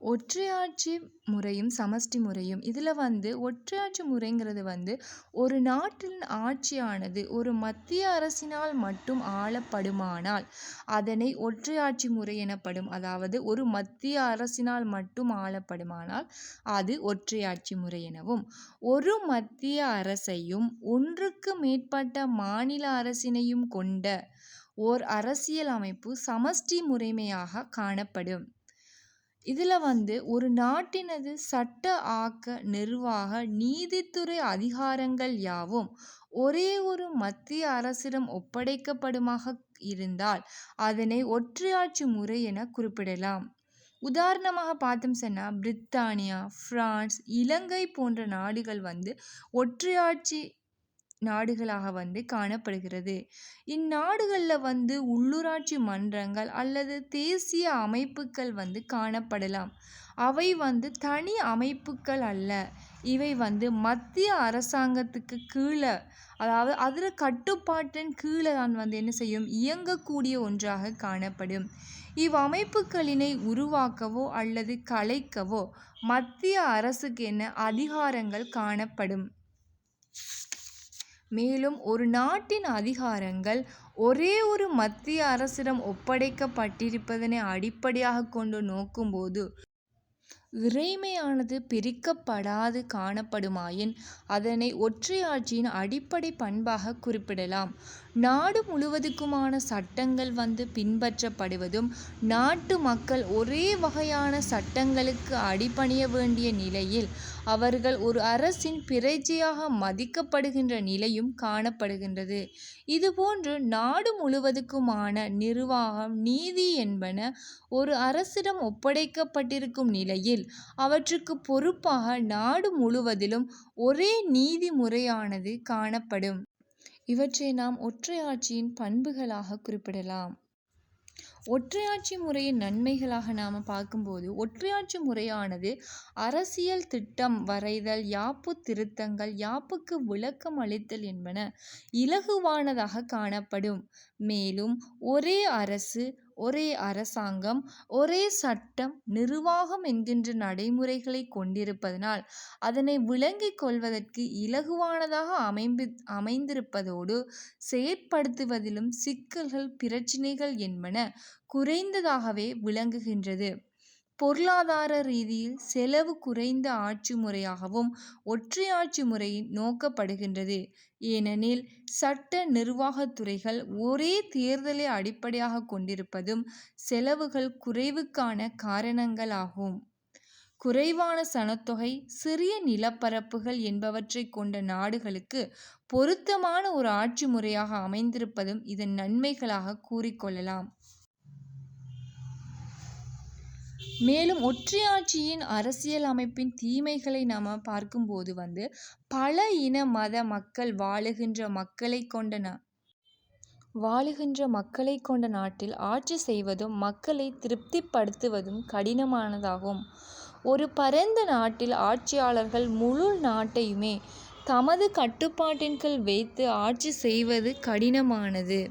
ஒற்றையாட்சி முறையும் சமஷ்டி முறையும். இதில் வந்து ஒற்றையாட்சி முறைங்கிறது வந்து ஒரு நாட்டின் ஆட்சியானது ஒரு மத்திய அரசினால் மட்டும் ஆளப்படுமானால் அதனை ஒற்றையாட்சி முறை எனப்படும். அதாவது ஒரு மத்திய அரசினால் மட்டும் ஆளப்படுமானால் அது ஒற்றையாட்சி முறை எனவும். ஒரு மத்திய அரசையும் ஒன்றுக்கு மேற்பட்ட மாநில அரசினையும் கொண்ட ஓர் அரசியல் அமைப்பு சமஷ்டி முறைமையாக காணப்படும். இதில் வந்து ஒரு நாட்டினது சட்ட ஆக்க நிர்வாக நீதித்துறை அதிகாரங்கள் யாவும் ஒரே ஒரு மத்திய அரசிடம் ஒப்படைக்கப்படுமாக இருந்தால் அதனை ஒற்றையாட்சி முறை என குறிப்பிடலாம். உதாரணமாக பார்த்தோம் சொன்னால் பிரித்தானியா பிரான்ஸ் இலங்கை போன்ற நாடுகள் வந்து ஒற்றையாட்சி நாடுகளாக வந்து காணப்படுகிறது. இந்நாடுகளில் வந்து உள்ளூராட்சி மன்றங்கள் அல்லது தேசிய அமைப்புகள் வந்து காணப்படலாம். அவை வந்து தனி அமைப்புகள் அல்ல. இவை வந்து மத்திய அரசாங்கத்துக்கு கீழே அதாவது அதில் கட்டுப்பாட்டின் கீழே தான் வந்து என்ன செய்யும்? இயங்கக்கூடிய ஒன்றாக காணப்படும். இவ்வமைப்புகளினை உருவாக்கவோ அல்லது கலைக்கவோ மத்திய அரசுக்கு என்ன அதிகாரங்கள் காணப்படும்? மேலும் ஒரு நாட்டின் அதிகாரங்கள் ஒரே ஒரு மத்திய அரசிடம் ஒப்படைக்கப்பட்டிருப்பதனை அடிப்படையாக கொண்டு நோக்கும்போது இறைமையானது பிரிக்கப்படாது காணப்படுமாயின் அதனை ஒற்றையாட்சியின் அடிப்படை பண்பாக குறிப்பிடலாம். நாடு முழுவதுக்குமான சட்டங்கள் வந்து பின்பற்றப்படுவதும் நாட்டு மக்கள் ஒரே வகையான சட்டங்களுக்கு அடிபணிய வேண்டிய நிலையில் அவர்கள் ஒரு அரசின் பிரஜையாக மதிக்கப்படுகின்ற நிலையும் காணப்படுகின்றது. இதுபோன்று நாடு முழுவதுக்குமான நிர்வாகம் நீதி என்பன ஒரு அரசிடம் ஒப்படைக்கப்பட்டிருக்கும் நிலையில் அவற்றுக்கு பொறுப்பாக நாடு முழுவதிலும் ஒரே நீதி முறையானது காணப்படும். இவற்றை நாம் ஒற்றையாட்சியின் பண்புகளாக குறிப்பிடலாம். ஒற்றையாட்சி முறையின் நன்மைகளாக நாம் பார்க்கும்போது ஒற்றையாட்சி முறையானது அரசியல் திட்டம் வரைதல் யாப்பு திருத்தங்கள் யாப்புக்கு விளக்கம் அளித்தல் என்பன இலகுவானதாக காணப்படும். மேலும் ஒரே அரசு ஒரே அரசாங்கம் ஒரே சட்டம் நிர்வாகம் என்கின்ற நடைமுறைகளை கொண்டிருப்பதனால் அதனை விளங்கிக் கொள்வதற்கு இலகுவானதாக அமைந்து அமைந்திருப்பதோடு செயற்படுத்துவதிலும் சிக்கல்கள் பிரச்சினைகள் என்பன குறைந்ததாகவே விளங்குகின்றது. பொருளாதார ரீதியில் செலவு குறைந்த ஆட்சி முறையாகவும் ஒற்றையாட்சி முறை நோக்கப்படுகின்றது. ஏனெனில் சட்ட நிர்வாகத் துறைகள் ஒரே தேர்தலை அடிப்படையாக கொண்டிருப்பதும் செலவுகள் குறைவுக்கான காரணங்களாகும். குறைவான சனத்தொகை சிறிய நிலப்பரப்புகள் என்பவற்றை கொண்ட நாடுகளுக்கு பொருத்தமான ஒரு ஆட்சி முறையாக அமைந்திருப்பதும் இதன் நன்மைகளாக கூறிக்கொள்ளலாம் மேலும் ஒற்றையாட்சியின் அரசியல் அமைப்பின் தீமைகளை நாம் பார்க்கும்போது வந்து பல இன மத மக்கள் வாழுகின்ற மக்களை கொண்ட நா வாழுகின்ற மக்களை கொண்ட நாட்டில் ஆட்சி செய்வதும் மக்களை திருப்திப்படுத்துவதும் கடினமானதாகும். ஒரு பரந்த நாட்டில் ஆட்சியாளர்கள் முழு நாட்டையுமே தமது கட்டுப்பாட்டின் கீழ் வைத்து ஆட்சி செய்வது கடினமானது.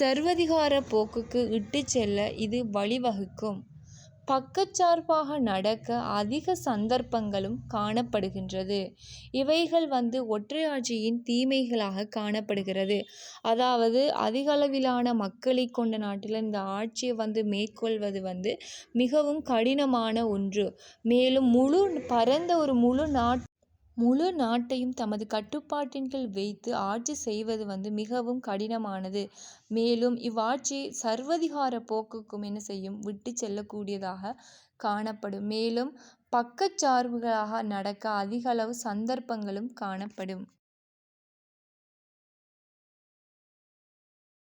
சர்வதிகார போக்குக்கு இட்டுச் செல்ல இது வழிவகுக்கும். பக்கச்சார்பாக நடக்க அதிக சந்தர்ப்பங்களும் காணப்படுகின்றது. இவைகள் வந்து ஒற்றையாட்சியின் தீமைகளாக காணப்படுகிறது. அதாவது அதிகளவிலான மக்களை கொண்ட நாட்டில் இந்த ஆட்சியை வந்து மேற்கொள்வது வந்து மிகவும் கடினமான ஒன்று. மேலும் முழு பரந்த ஒரு முழு நாட் முழு நாட்டையும் தமது கட்டுப்பாட்டின் கீழ் வைத்து ஆட்சி செய்வது வந்து மிகவும் கடினமானது. மேலும் இவ்வாட்சி சர்வதிகார போக்குக்கும் என்ன செய்யும்? விட்டு செல்லக்கூடியதாக காணப்படும். மேலும் பக்கச்சார்புகளாக நடக்க அதிகளவு சந்தர்ப்பங்களும் காணப்படும்.